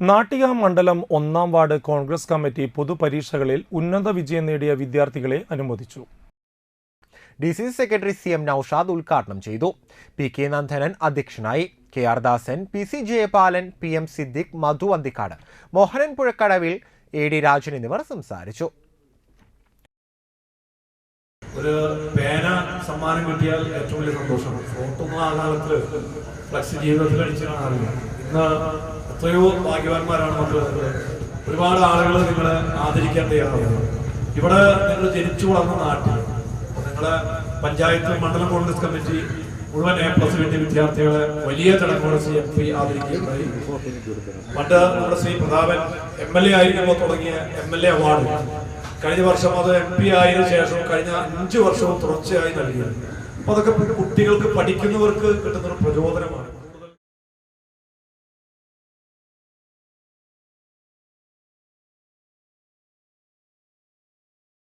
നാട്ടിക മണ്ഡലം ഒന്നാം ward Congress committee പൊതുപരീക്ഷകളിൽ ഉന്നത വിജയം നേടിയ വിദ്യാർത്ഥികളെ അനുമോദിച്ചു. D C C secretary C M Naushad ഉദ്ഘാടനം ചെയ്തു. പി കെ നന്ദനൻ അധ്യക്ഷനായി. K R Dasan P C Jayapalan P M Siddique Madhu Anthikkad Mohanan പുഴക്കടവിൽ A D Rajan എന്നിവർ സംസാരിച്ചു. ഒരു പേന സമ്മാനം കിട്ടിയാൽ ഏറ്റവും വലിയ ആ കാലത്ത് ഫ്ലക്സ് ജീവിതത്തിൽ ഇന്ന് എത്രയോ ഭാഗ്യവാന്മാരാണ് മക്കളെ. ഒരുപാട് ആളുകൾ നിങ്ങളെ ആദരിക്കാൻ തയ്യാറാവുന്നത് ഇവിടെ നിങ്ങൾ ജനിച്ചു വളർന്ന നാട്ടിൽ നിങ്ങളെ പഞ്ചായത്ത് മണ്ഡലം കോൺഗ്രസ് കമ്മിറ്റി മുഴുവൻ എ പ്ലസ് കിട്ടിയ വിദ്യാർത്ഥികളെ വലിയ ചടങ്ങോടെ സി എം പി ആദരിക്കുകയുണ്ടായി. പണ്ട് നമ്മുടെ Sri Prathapan M L A ആയിരിക്കുമ്പോൾ തുടങ്ങിയ എം എൽ എ അവാർഡ് കഴിഞ്ഞ വർഷം അത് എം പി ആയതിനു ശേഷം കഴിഞ്ഞ അഞ്ചു വർഷവും തുടർച്ചയായി നൽകിയത്. അപ്പൊ അതൊക്കെ കുട്ടികൾക്ക് പഠിക്കുന്നവർക്ക് കിട്ടുന്ന ഒരു പ്രചോദനമാണ്.